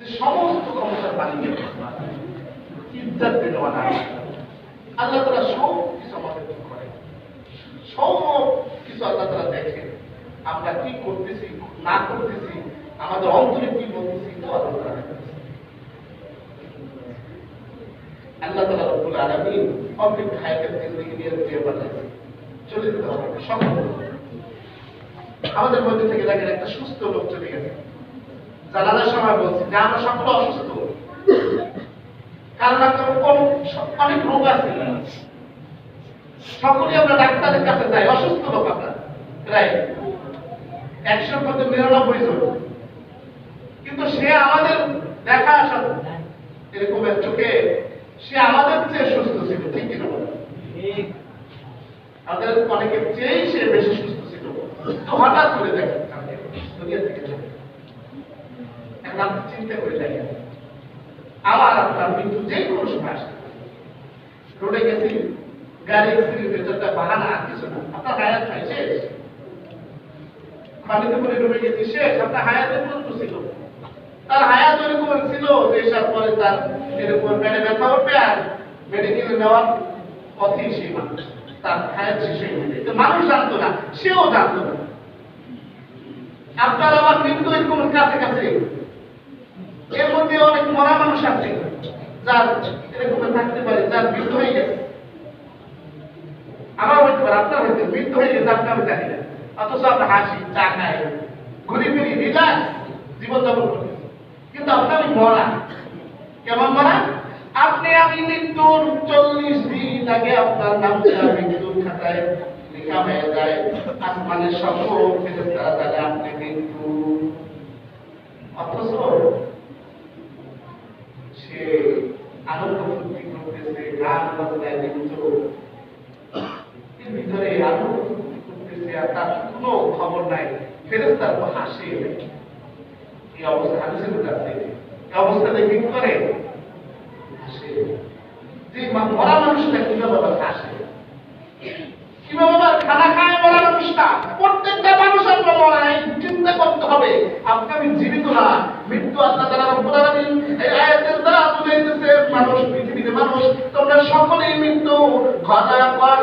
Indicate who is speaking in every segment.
Speaker 1: যে সমস্ত ক্ষমতার মালিক ইজ্জত দিলওয়ান আল্লাহ তারা সব কিছু আমাদের করে। সব কিছু আল্লাহ তারা দেখেন। আমরা কি করতেছি, না করতেছি, আমাদের অন্তরে কি বলতেছি তো আল্লাহ তারা। আল্লাহ তালা রব্বুল আলমিন অমৃত হায়াতের জিন্দগি নিয়ে দিয়ে পাঠাচ্ছে চলে যেতে হবে সকল আমাদের মধ্যে থেকে দেখেন একটা সুস্থ লোক চলে গেছে। জানালার সময় বলছি, যে আমরা সকলে অসুস্থ কারণ অনেক রোগ আছে। সকলেই আমরা ডাক্তারের কাছে যাই, অসুস্থ লোক আমরা। প্রায় একশোর মধ্যে নিরানব্বই জন। কিন্তু সে আমাদের দেখা আসা এরকম এক চোখে, সে আমাদের চেয়ে সুস্থ ছিল, ঠিক কিনা? আমাদের অনেকের চেয়েই সে বেশি সুস্থ ছিল। তো হঠাৎ করে তাকে দুনিয়া থেকে আপনি চিন্তা করে দেখেন আবার আপনার মৃত্যু যে কোনো সময় আসতে রোডে গেছি, গাড়ি অ্যাক্সিডেন্ট ভেতরটা বাহানা, আর কিছু না। আপনার হায়াত খাই শেষ। পানিতে করে ডুবে গেছি, শেষ। আপনার হায়াতের মৃত্যু ছিল। তার হায়াত এরকম ছিল যে, এসার পরে তার এরকম পেটে ব্যথা উঠবে আর মেডিকেলে নেওয়ার পথেই সেই মানুষ। তার হায়াত শেষ হয়ে মানুষ জানতো না, সেও জানতো না। আপনার আমার মৃত্যু এরকম কাছে কাছে এর মধ্যে অনেক মরা মানুষ আছে যার এরকম থাকতে পারে যার মৃত্যু হয়ে গেছে। আমার পারে আপনার পারে, মৃত্যু হয়ে গেছে আপনি আমি জানি না। অথচ আমরা হাসি চা খাই ঘুরি ফিরি রিল্যাক্স জীবনযাপন করি। কিন্তু আপনি আমি মরা। কেমন মরা? আপনি আমি মৃত্যুর চল্লিশ দিন আগে আপনার নামটা মৃত্যুর খাতায় লেখা হয়ে যায় আসমানের সকল ফেরেস্তারা জানে আপনি মৃত্যু অথচ সে আনন্দ ফুর্তি করতেছে গান বাজনায় লিপ্ত এর ভিতরে আনন্দ ফুর্তি করতেছে আর তার কোনো খবর নাই ফেরেস্তার তো হাসে এই অবস্থা হাসির কাছে এই অবস্থা দেখে কি করে হাসে যে মা- মরা মানুষটা কীভাবে আবার হাসে কীভাবে আবার খানা খায় মরা মানুষটা প্রত্যেকটা মানুষ আমরা মরা এই চিন্তা করতে হবে আপনি আমি জীবিত না মৃত্যু আল্লাহ তাআলা রব্বুল আলামিন এই আয়াতের দ্বারা বুঝাইতেছে মানুষ পৃথিবীতে মানুষ তোমরা সকলেই মৃত্যু খলাকাল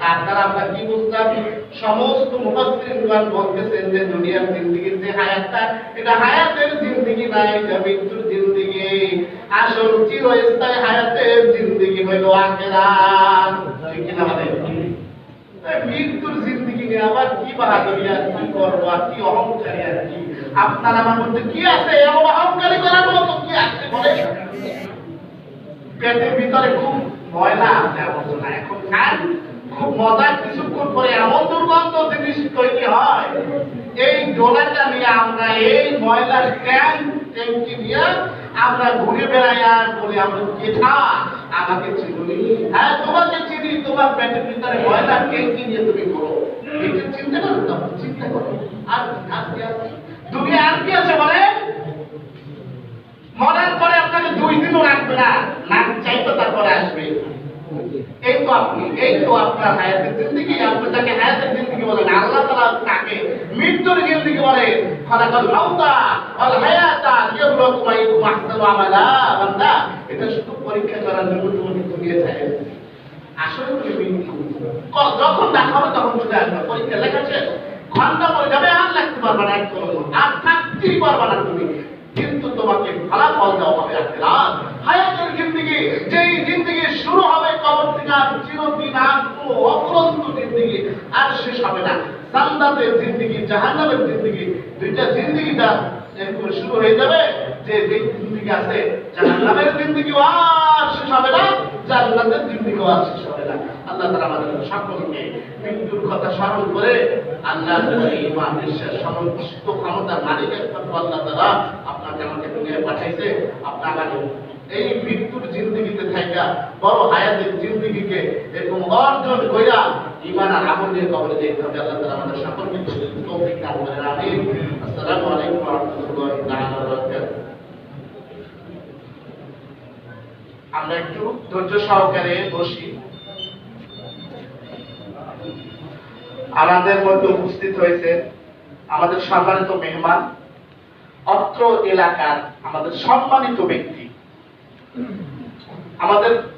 Speaker 1: আল্লাহ কি বুঝলাম? সমস্ত বলতেছেন যে, দুনিয়ার জিন্দেগির যে হায়াতটা, এটা হায়াতের জিন্দেগি না এটা মৃত্যুর জিন্দেগি। আসল চিরস্থায়ী হায়াতের জিন্দেগি হইল আখিরাত। ঠিক না মৃত্যুর জিন্দেগি নিয়ে আবার কি বাহাদুরি আর কি করব আর কি অহংকারী আর কি? আপনার আমার মধ্যে কি আছে? এমন অহংকারী করার মতো কি আছে? বলে পেটের ভিতরে খুব ময়লা আছে আবর্জনা এখন খান, খুব মজার কিছুক্ষণ পরে এমন দুর্গন্ধ জিনিস তৈরি হয়। এই ডোলাটা নিয়ে আমরা এই ময়লার ট্যাঙ্ক ট্যাঙ্কি নিয়ে আমরা ঘুরে বেড়াই আর বলি আমরা কেঠা আমাকে চিনি। হ্যাঁ তোমাকে চিনি, তোমার পেটের ভিতরে ময়লার ট্যাঙ্কি নিয়ে তুমি করো এটা চিন্তা করো তো? চিন্তা করো আর আর কি আছে? দুনিয়া আর কি আছে বলেন মরার পরে আপনাকে দুই দিনও রাখবে না। নাক চাইতো তারপরে আসবে। এই তো আপনি, এই তো আপনার হায়াতের জিন্দগি। আপনি যাকে হায়াতের জিন্দগি বলেন, আল্লাহ তালা তাকে মৃত্যুর জিন্দগি বলে। খলাকাল মাউতা ওয়াল হায়াতা লিয়াবলুয়াকুম আইয়ুকুম আহসানু আমালা, বান্দা। এটা শুধু পরীক্ষা করার জন্য তুমি দুনিয়া চাই আসলে তুমি যখন দেখা হবে তখন চলে আসবে। পরীক্ষা লেখা শেষ। ঘণ্টা পরে যাবে, আর লাগতে পারবে না, এক আর থাকতেই পারবে না তুমি। কিন্তু তোমাকে ফলাফল দেওয়া হবে আখিরাত হায়াতের জিন্দেগি, যেই জিন্দেগি শুরু হবে, কবর থেকে আর চিরদিন আর কোনো অফুরন্ত জিন্দেগি আর শেষ হবে না। জান্নাতের জিন্দেগি, জাহান্নামের জিন্দেগি, দুইটা জিন্দেগিটা এরকম শুরু হয়ে যাবে যে জিন্দেগি আছে, জাহান্নামের জিন্দেগি আর শেষ হবে না, জান্নাতের জিন্দেগি আর শেষ হবে না। আল্লাহ তাআলা আমাদের সকলকে মৃত্যুর কথা স্মরণ করে আল্লাহর উপরে ঈমান বিশ্বাস সমস্ত ক্ষমতার মালিক একমাত্র আল্লাহ তাআলা আপনাকে আমাকে দুনিয়ায় পাঠাইছে। আপনার এই মৃত্যুর জিন্দগিতে থাকা বড় হায়াতের জিন্দগিকে এরকম অর্জন কইরা ঈমান আর কবরে দেখতে হবে আল্লাহ তাআলা আমাদের সকলকে আসসালামু আলাইকুম আমরা একটু ধৈর্য সহকারে বসি। আমাদের মধ্যে উপস্থিত হয়েছে আমাদের সম্মানিত মেহমান, অত্র এলাকার আমাদের সম্মানিত ব্যক্তি। আমাদের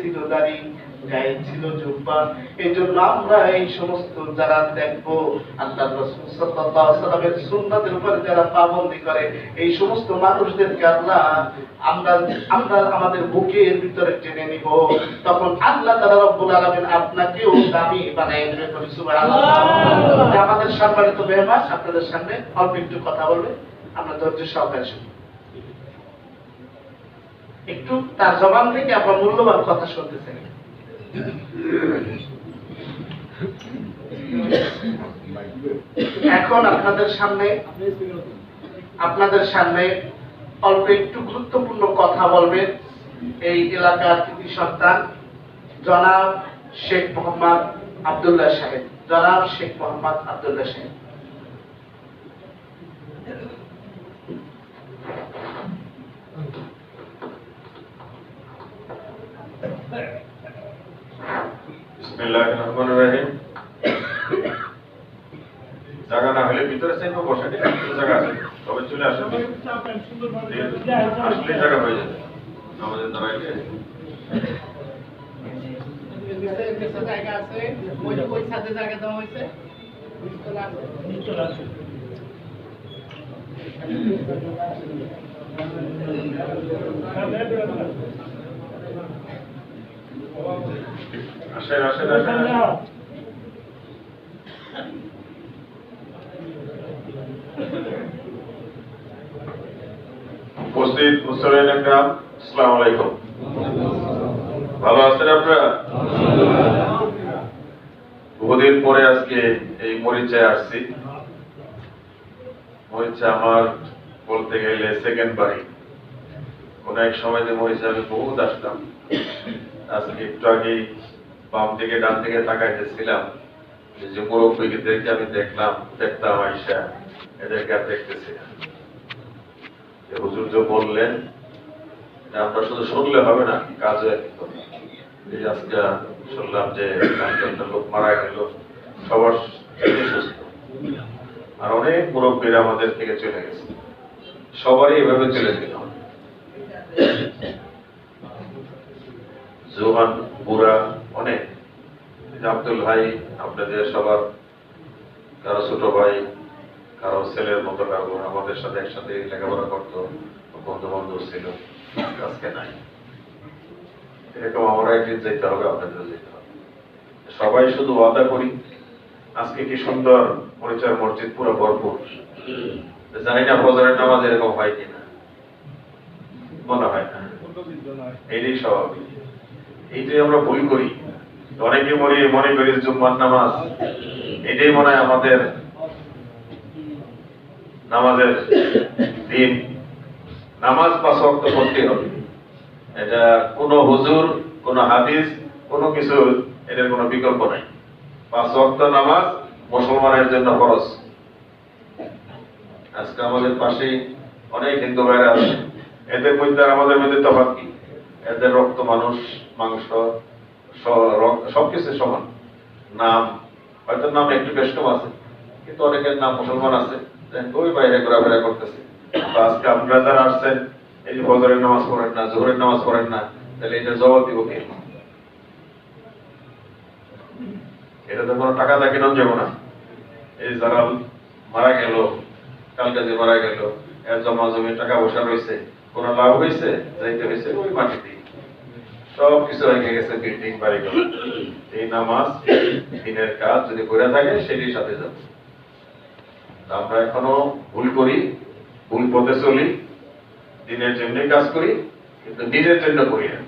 Speaker 1: ছিল দাড়ি গায়ে ছিল জুব্বা এই জন্য আমরা এই সমস্ত যারা দেখব আল্লাহ রসুল সাল্লাল্লাহু সাল্লামের সুন্নাতের উপর যারা পাবন্দি করে এই সমস্ত মানুষদেরকে আল্লাহ আমরা আমরা আমাদের বুকের ভিতরে টেনে নিব। তখন আল্লাহ তাআলা রব্বুল আলামিন আপনাকেও দামি বানায় দেবে। আমাদের সম্মানিত মেহমান আপনাদের সামনে অল্প একটু কথা বলবে। আমরা ধৈর্য সহকারে শুনি একটু তার জবান থেকে আপনার মূল্যবান কথা শুনতে চাই এখন আপনাদের সামনে আপনাদের সামনে অল্প একটু গুরুত্বপূর্ণ কথা বলবেন এই এলাকার কৃতি সন্তান, জনাব শেখ মোহাম্মদ আব্দুল্লাহ সাহেব। জনাব শেখ মোহাম্মদ আব্দুল্লাহ সাহেব।
Speaker 2: জায়গা না হলে ভিতরে চাইব, বসে জায়গা আছে। তবে চলে আসেন। আসলে জায়গা হয়ে যাবে। আমাদের দাঁড়াইলে।
Speaker 1: জায়গা আছে ওই ওই ছাদে জায়গা দেওয়া হয়েছে
Speaker 2: আসেন আসেন আসেন। উপস্থিত মুসলিম একরাম আসসালামু আলাইকুম। ভালো আছেন আপনারা? বহুদিন পরে আজকে এই মরিচায় আসছি। মরিচা আমার বলতে গেলে সেকেন্ড বাড়ি। কোন এক সময় যে মরিচা আমি বহুত আসতাম। আজকে একটু আগেই বাম থেকে ডান থেকে তাকাইতেছিলাম। যে মুরব্বীদেরকে আমি দেখলাম, দেখতাম আইসা, এদেরকে আর দেখতেছি হুজুর যে বললেন আমরা শুধু শুনলে হবে না হবে। এই আজকে শুনলাম যে লোক মারা গেল, সবার আর অনেক মুরব্বীরা আমাদের থেকে চলে গেছে। সবারই এভাবে চলে গেল। জোহান বুড়া অনেক। আব্দুল ভাই, আপনাদের সবার, কারও ছোট ভাই, কারও ছেলের মতো কারও আমাদের সাথে একসাথে লেখাপড়া করতো বন্ধু বান্ধব ছিল, আজকে নাই। এরকম আমরা একদিন যেতে হবে আপনাদের যেতে হবে। সবাই শুধু ওয়াদা করি, আজকে কি সুন্দর পরিচয় মসজিদ, পুরো ভরপুর। জানি না ফজরের নামাজ এরকম হয় কিনা। মনে হয় না। এইটাই স্বাভাবিক। এইটাই আমরা ভুল করি। অনেকে মনে মনে করি জুম্মার নামাজ, এটাই মনে হয় আমাদের নামাজের দিন। নামাজ পাঁচ ওয়াক্ত পড়তে হবে। এটা কোনো হুজুর, কোনো হাদিস, কোনো কিছু এটার কোনো বিকল্প নাই। পাঁচ ওয়াক্ত নামাজ মুসলমানের জন্য খরচ আজকে আমাদের পাশেই অনেক হিন্দু ভাইরা আছে। এদের মধ্যে আমাদের মধ্যে তফাৎ কি? এদের রক্ত মানুষ। মাংস সমান। নাম, হয়তো নাম একটু বেশ কম আছে, কিন্তু অনেকের নাম মুসলমান আছে ওই বাইরে ঘোরাফেরা করতেছে। আজকে যারা আসছেন, এই যে নামাজ পড়েন না, জোহরের নামাজ পড়েন না, তাহলে এটা জবাব দিব এটা তো কোনো টাকা দিয়ে কেনাও যাব না। এই যারা মারা গেল, কালকে যে মারা গেল, এর জমা জমি টাকা পয়সা রয়েছে, কোনো লাভ হয়েছে, যাইতে হয়েছে, ওই মাটিতে সব কিছু হয়ে গেছে বিল্ডিং বাড়ি এই নামাজ, দিনের কাজ যদি করে থাকে, সেটির সাথে যাবে। আমরা এখনও ভুল করি, ভুল পথে চলি, দিনের জন্য কাজ করি, কিন্তু নিজের জন্য করি না।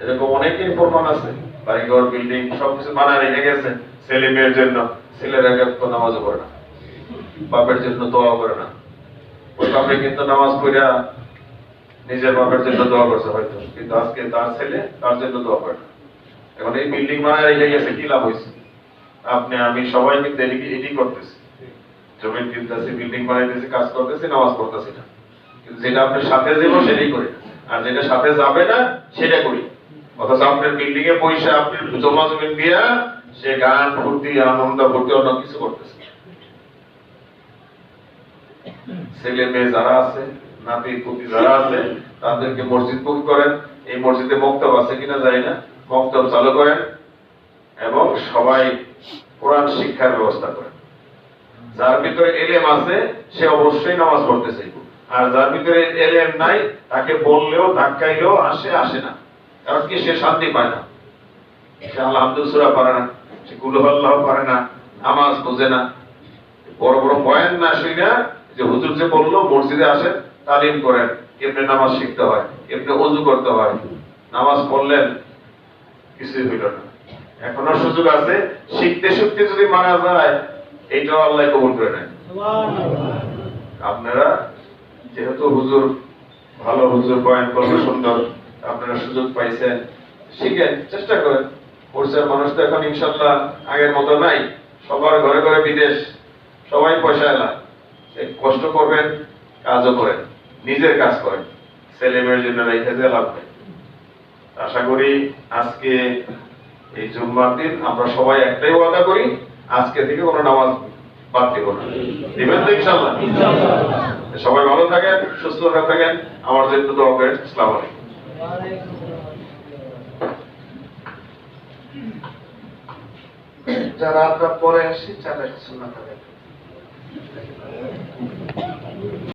Speaker 2: এরকম অনেকেই প্রমাণ আছে, বাড়িঘর বিল্ডিং সবকিছু বানায় রেখে গেছে, ছেলে মেয়ের জন্য। ছেলেরা তো নামাজও করে না। বাপের জন্য দোয়া করে না। ওই বাপে কিন্তু নামাজ পড়া নিজের বাপের জন্য দোয়া করছে হয়তো। কিন্তু আজকে তার ছেলে তার জন্য দোয়া করে এখন এই বিল্ডিং বানায় রেখে গেছে, কি লাভ হয়েছে? আপনি, আমি সবাই কিন্তু এদিকে এটি করতেছি। জমি কিনতেছি বিল্ডিং বানাইতেছি, কাজ করতেছি, নামাজ পড়তেছি না। কিন্তু যেটা আপনার সাথে যাব সেটাই করি আর যেটা সাথে যাবে না, সেটা করি। অথচ আপনার বিল্ডিং এ পয়সা আপনি জমা জমিন দিয়া সে গান ফুর্তি, আনন্দ ফুর্তি, অন্য কিছু করতেছে ছেলে, মেয়ে যারা আছে নাতি পুতি যারা আছে, তাদেরকে মসজিদ বুক করেন। এই মসজিদে মক্তব আছে কিনা না। মক্তব চালু করেন এবং সবাই কোরআন শিক্ষার ব্যবস্থা করেন। যার ভিতরে এলেম আছে, সে অবশ্যই নামাজ পড়তে চাইব। আর যার ভিতরে এলেম নাই, তাকে বললেও, ধাক্কাইলেও আসে আসে না। কারণ কি? সে শান্তি পায় না। সে আলহামদুল সুরা পারে না। সে কুলহাল্লাহ পারে না, নামাজ বোঝে না। বড় বড় বয়ান না শুই যে হুজুর যে বলল, মসজিদে আসেন তালিম করেন কেমনে নামাজ শিখতে হয় কেমনে অজু করতে হয়। নামাজ পড়লেন, কিছুই হইল না। এখনও সুযোগ আছে, শিখতে শিখতে যদি মারা যায়, এইটাও আল্লাহ কবুল করে নেন আপনারা যেহেতু হুজুর, ভালো হুজুর, বয়ান করবে সুন্দর, আপনারা সুযোগ পাইছেন, শিখেন, চেষ্টা করেন। পরিচয় মানুষ তো এখন ইনশাল্লাহ আগের মতো নাই। সবার ঘরে ঘরে বিদেশ, সবাই পয়সা এলা কষ্ট করবেন, কাজও করেন। নিজের কাজ করেন। ছেলে মেয়ের জন্য রেখে দিয়ে লাভ নেই আশা করি আজকে এই জুম্মার দিন আমরা সবাই একটাই ওয়াদা করি, আজকে থেকে কোনো নামাজ বাদ দেব না। দিবেন তো ইনশাল্লাহ। সবাই ভালো থাকেন, সুস্থ থাকেন। আমার জন্য দোয়া করেন। আসসালামু
Speaker 1: যারা আমরা পরে আসি তারা আদায় করি।